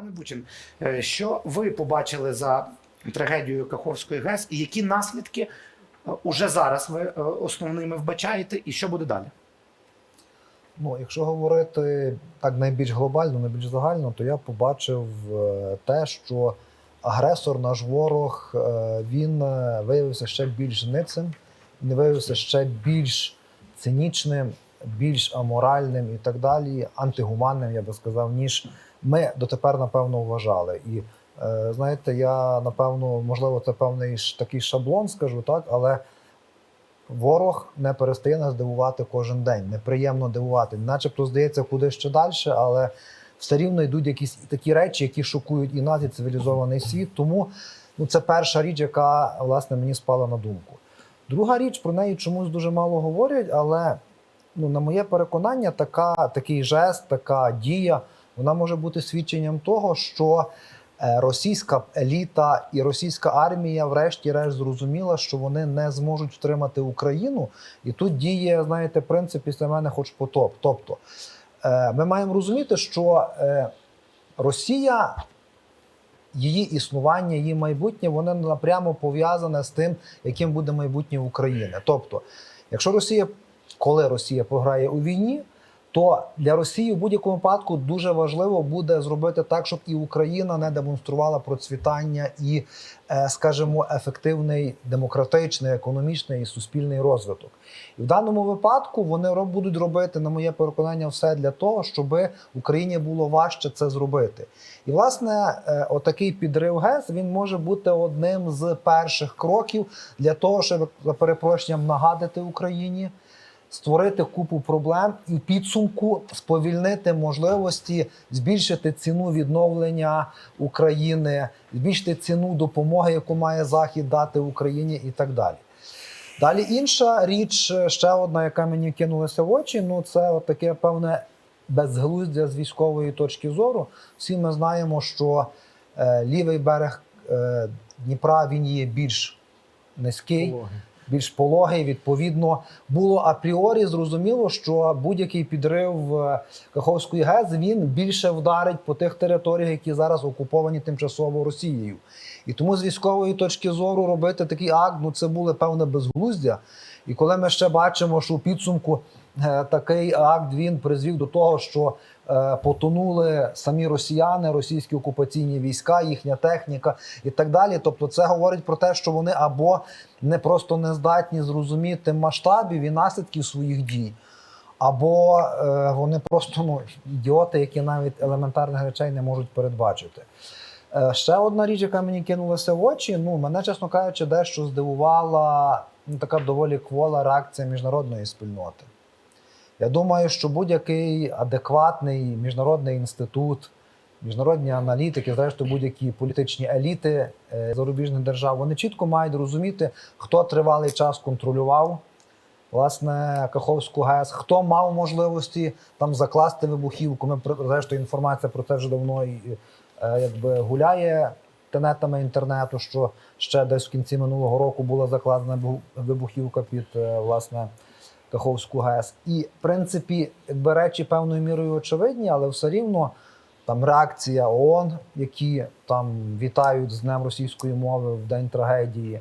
Пане Бучин, е, що ви побачили за трагедією Каховської ГЕС і які наслідки е, уже зараз ви е, основними вбачаєте, і що буде далі? Ну, якщо говорити так найбільш глобально, найбільш загально, то я побачив те, що агресор, наш ворог, він виявився ще більш ницим, він виявився ще більш цинічним, більш аморальним і так далі, антигуманним, я би сказав, ніж ми дотепер, напевно, вважали. І е, знаєте, я напевно, можливо, це певний такий шаблон, скажу так, але. Ворог не перестає нас дивувати кожен день. Неприємно дивувати. Начебто здається, куди ще далі, але все рівно йдуть якісь такі речі, які шокують і нас, і цивілізований світ. Тому ну, це перша річ, яка власне мені спала на думку. Друга річ про неї чомусь дуже мало говорять, але ну, на моє переконання, така, такий жест, така дія, вона може бути свідченням того, що е, російська еліта і російська армія, врешті-решт, зрозуміла, що вони не зможуть втримати Україну. І тут діє, знаєте, принцип після мене хоч потоп. Тобто, е, ми маємо розуміти, що е, Росія. Її існування, її майбутнє, воно напрямо пов'язане з тим, яким буде майбутнє України. Тобто, якщо Росія, коли Росія програє у війні, то для Росії в будь-якому випадку дуже важливо буде зробити так, щоб і Україна не демонструвала процвітання і, е, скажімо, ефективний демократичний, економічний і суспільний розвиток. І в даному випадку вони будуть робити, на моє переконання, все для того, щоб Україні було важче це зробити. І власне, е, отакий підрив ГЕС він може бути одним з перших кроків для того, щоб за перепрошенням нагадати Україні створити купу проблем і підсумку сповільнити можливості збільшити ціну відновлення України, збільшити ціну допомоги, яку має Захід дати Україні, і так далі. Далі інша річ, ще одна, яка мені кинулася в очі, ну це таке певне безглуздя з військової точки зору. Всі ми знаємо, що е, лівий берег е, Дніпра він є більш низький більш пологий. Відповідно, було апріорі зрозуміло, що будь-який підрив е, Каховської ГЕС він більше вдарить по тих територіях, які зараз окуповані тимчасово Росією. І тому з військової точки зору робити такий акт, ну це було певне безглуздя. І коли ми ще бачимо, що у підсумку такий акт він призвів до того, що е, потонули самі росіяни, російські окупаційні війська, їхня техніка і так далі. Тобто, це говорить про те, що вони або не просто не здатні зрозуміти масштабів і наслідків своїх дій, або е, вони просто ну, ідіоти, які навіть елементарних речей не можуть передбачити. Е, ще одна річ, яка мені кинулася в очі, ну мене, чесно кажучи, дещо здивувала ну, така доволі квола реакція міжнародної спільноти. Я думаю, що будь-який адекватний міжнародний інститут, міжнародні аналітики, зрештою будь-які політичні еліти е, зарубіжних держав, вони чітко мають розуміти, хто тривалий час контролював власне Каховську ГЕС, хто мав можливості там закласти вибухівку. Ми зрештою інформація про це вже давно е, якби гуляє тенетами інтернету, що ще десь в кінці минулого року була закладена вибухівка під е, власне. Каховську ГЕС. І, в принципі, якби речі певною мірою очевидні, але все рівно там реакція ООН, які там вітають з Днем російської мови в день трагедії.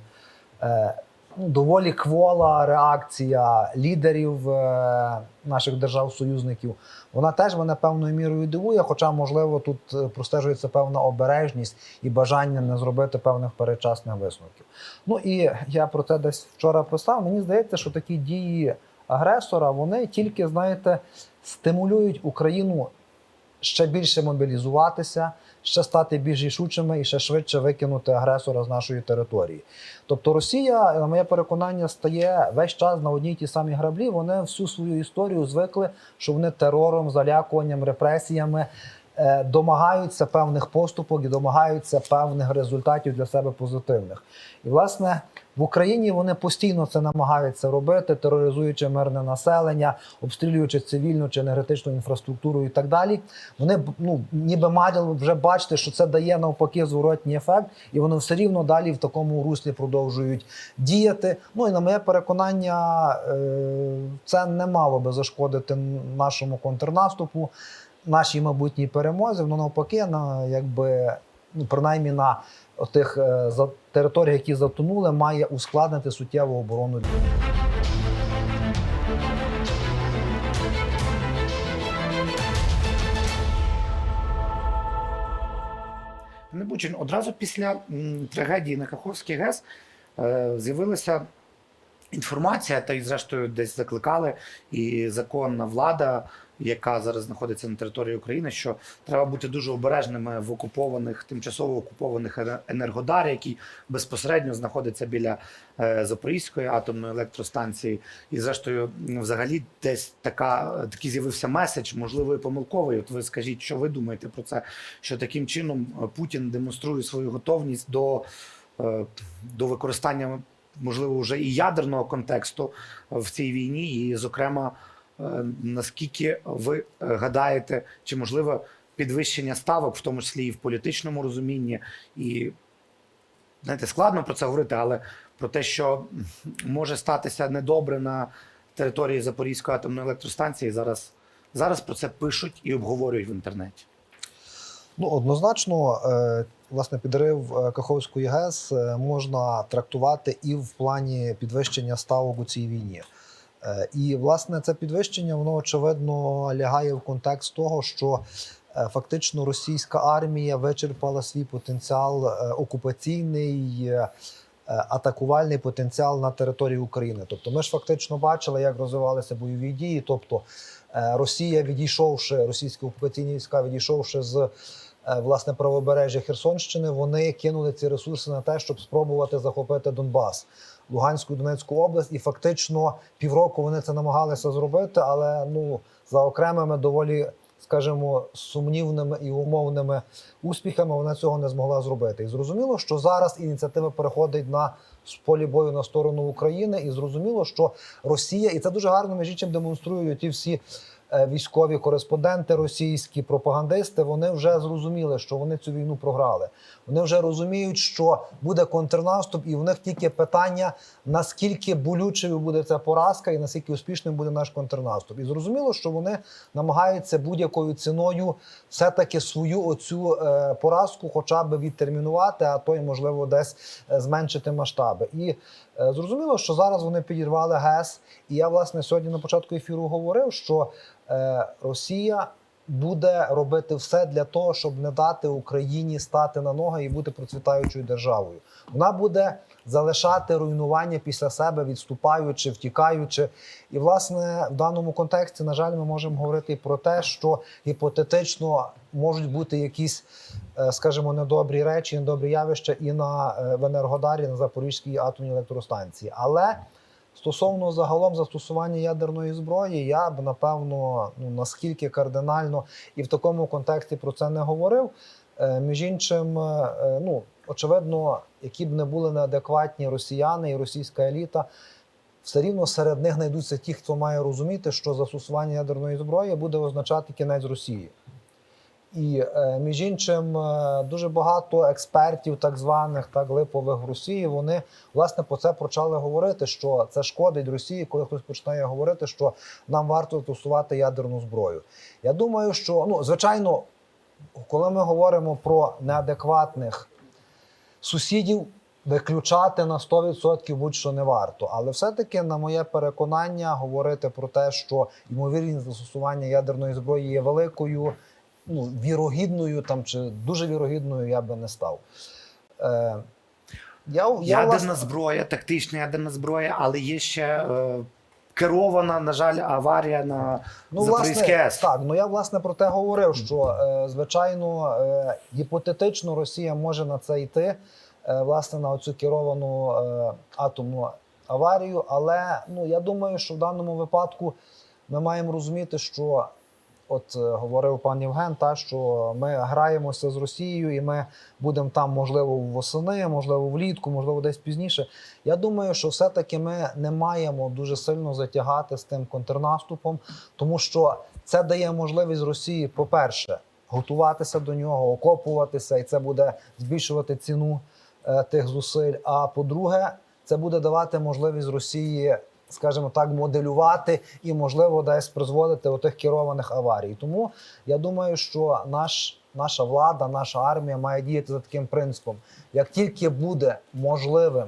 Е, ну, доволі квола реакція лідерів е, наших держав-союзників. Вона теж мене певною мірою дивує, хоча, можливо, тут е, простежується певна обережність і бажання не зробити певних передчасних висновків. Ну і я про це десь вчора писав. Мені здається, що такі дії агресора вони тільки, знаєте, стимулюють Україну ще більше мобілізуватися, ще стати більш рішучими і ще швидше викинути агресора з нашої території. Тобто Росія, на моє переконання, стає весь час на одній й тій самій граблі. Вони всю свою історію звикли, що вони терором, залякуванням, репресіями е, домагаються певних поступок і домагаються певних результатів для себе позитивних. І власне в Україні вони постійно це намагаються робити, тероризуючи мирне населення, обстрілюючи цивільну чи енергетичну інфраструктуру і так далі. Вони ну ніби мали вже бачити, що це дає навпаки зворотній ефект, і вони все рівно далі в такому руслі продовжують діяти. Ну і на моє переконання, е, це не мало би зашкодити нашому контрнаступу. нашій майбутній перемозі, воно навпаки, на якби ну принаймні на тих е, за територіях, які затонули, має ускладнити суттєву оборону. Пане Бучин, одразу після трагедії на Каховській ГЕС е, з'явилася інформація, та й зрештою десь закликали і законна влада, яка зараз знаходиться на території України, що треба бути дуже обережними в окупованих, тимчасово окупованих ене- енергодарі, який безпосередньо знаходиться біля е, Запорізької атомної електростанції. І зрештою, взагалі, десь така такий з'явився меседж, можливо, і помилковий. От ви скажіть, що ви думаєте про це? Що таким чином е, Путін демонструє свою готовність до, е, до використання, можливо, вже і ядерного контексту в цій війні, і, зокрема, е, наскільки ви е, гадаєте, чи можливо підвищення ставок, в тому числі і в політичному розумінні, і знаєте, складно про це говорити, але про те, що може статися недобре на території Запорізької атомної електростанції, зараз, зараз про це пишуть і обговорюють в інтернеті. Ну, однозначно, е, власне, підрив е, Каховської ГЕС е, можна трактувати і в плані підвищення ставок у цій війні. Е, І, власне, це підвищення, воно очевидно лягає в контекст того, що е, фактично російська армія вичерпала свій потенціал е, окупаційний. Атакувальний потенціал на території України. Тобто, ми ж фактично бачили, як розвивалися бойові дії. Тобто, Росія, відійшовши, російські окупаційні війська, відійшовши з власне правобережжя Херсонщини, вони кинули ці ресурси на те, щоб спробувати захопити Донбас, Луганську Донецьку область. І фактично півроку вони це намагалися зробити, але ну за окремими доволі. Скажімо, сумнівними і умовними успіхами вона цього не змогла зробити. І зрозуміло, що зараз ініціатива переходить на з полі бою на сторону України, і зрозуміло, що Росія, і це дуже гарно між іншим демонструють ті всі військові кореспонденти російські, пропагандисти. Вони вже зрозуміли, що вони цю війну програли. Вони вже розуміють, що буде контрнаступ, і в них тільки питання, наскільки болючою буде ця поразка, і наскільки успішним буде наш контрнаступ. І зрозуміло, що вони намагаються будь-якою ціною все-таки свою оцю е, поразку, хоча б відтермінувати, а то й можливо десь е, зменшити масштаби. І е, зрозуміло, що зараз вони підірвали ГЕС. І я власне сьогодні на початку ефіру говорив, що е, Росія буде робити все для того, щоб не дати Україні стати на ноги і бути процвітаючою державою. Вона буде залишати руйнування після себе, відступаючи, втікаючи. І, власне, в даному контексті, на жаль, ми можемо говорити про те, що гіпотетично можуть бути якісь, е, скажімо, недобрі речі, недобрі явища і на е, в Енергодарі, на Запорізькій атомній електростанції. Але Стосовно загалом застосування ядерної зброї, я б напевно ну наскільки кардинально і в такому контексті про це не говорив. Е, між іншим, ну очевидно, які б не були неадекватні росіяни і російська еліта, все рівно серед них знайдуться ті, хто має розуміти, що застосування ядерної зброї буде означати кінець Росії. І е, між іншим, е, дуже багато експертів, так званих так липових в Росії, вони власне про це почали говорити, що це шкодить Росії, коли хтось починає говорити, що нам варто застосувати ядерну зброю. Я думаю, що ну звичайно, коли ми говоримо про неадекватних сусідів, виключати на 100% будь-що не варто. Але все-таки, на моє переконання, говорити про те, що ймовірність застосування ядерної зброї є великою ну, вірогідною там чи дуже вірогідною я би не став. Е, я, я, ядерна власне, зброя, тактична ядерна зброя, але є ще е, керована, на жаль, аварія на ну, Запорізькій АЕС. так, ну я власне про те говорив, що е, звичайно е, гіпотетично Росія може на це йти, е, власне, на цю керовану е, атомну аварію. Але ну я думаю, що в даному випадку ми маємо розуміти, що от е, говорив пан Євген, та що ми граємося з Росією, і ми будемо там, можливо, восени, можливо, влітку, можливо, десь пізніше. Я думаю, що все-таки ми не маємо дуже сильно затягати з тим контрнаступом, тому що це дає можливість Росії, по-перше, готуватися до нього, окопуватися, і це буде збільшувати ціну е, тих зусиль. А по-друге, це буде давати можливість Росії скажімо так, моделювати і, можливо, десь призводити до тих керованих аварій. Тому я думаю, що наш, наша влада, наша армія має діяти за таким принципом: як тільки буде можливим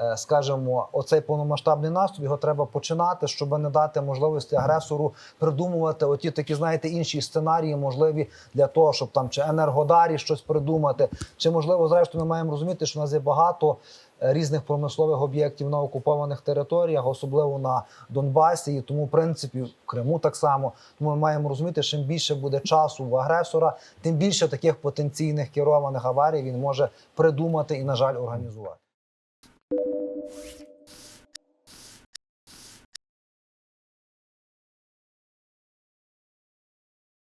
е, скажімо, оцей повномасштабний наступ, його треба починати, щоб не дати можливості агресору придумувати оті такі, знаєте, інші сценарії, можливі для того, щоб там чи енергодарі щось придумати, чи можливо, зрештою, ми маємо розуміти, що в нас є багато різних промислових об'єктів на окупованих територіях, особливо на Донбасі, і тому, в принципі, в Криму так само. Тому ми маємо розуміти, чим більше буде часу в агресора, тим більше таких потенційних керованих аварій він може придумати і, на жаль, організувати.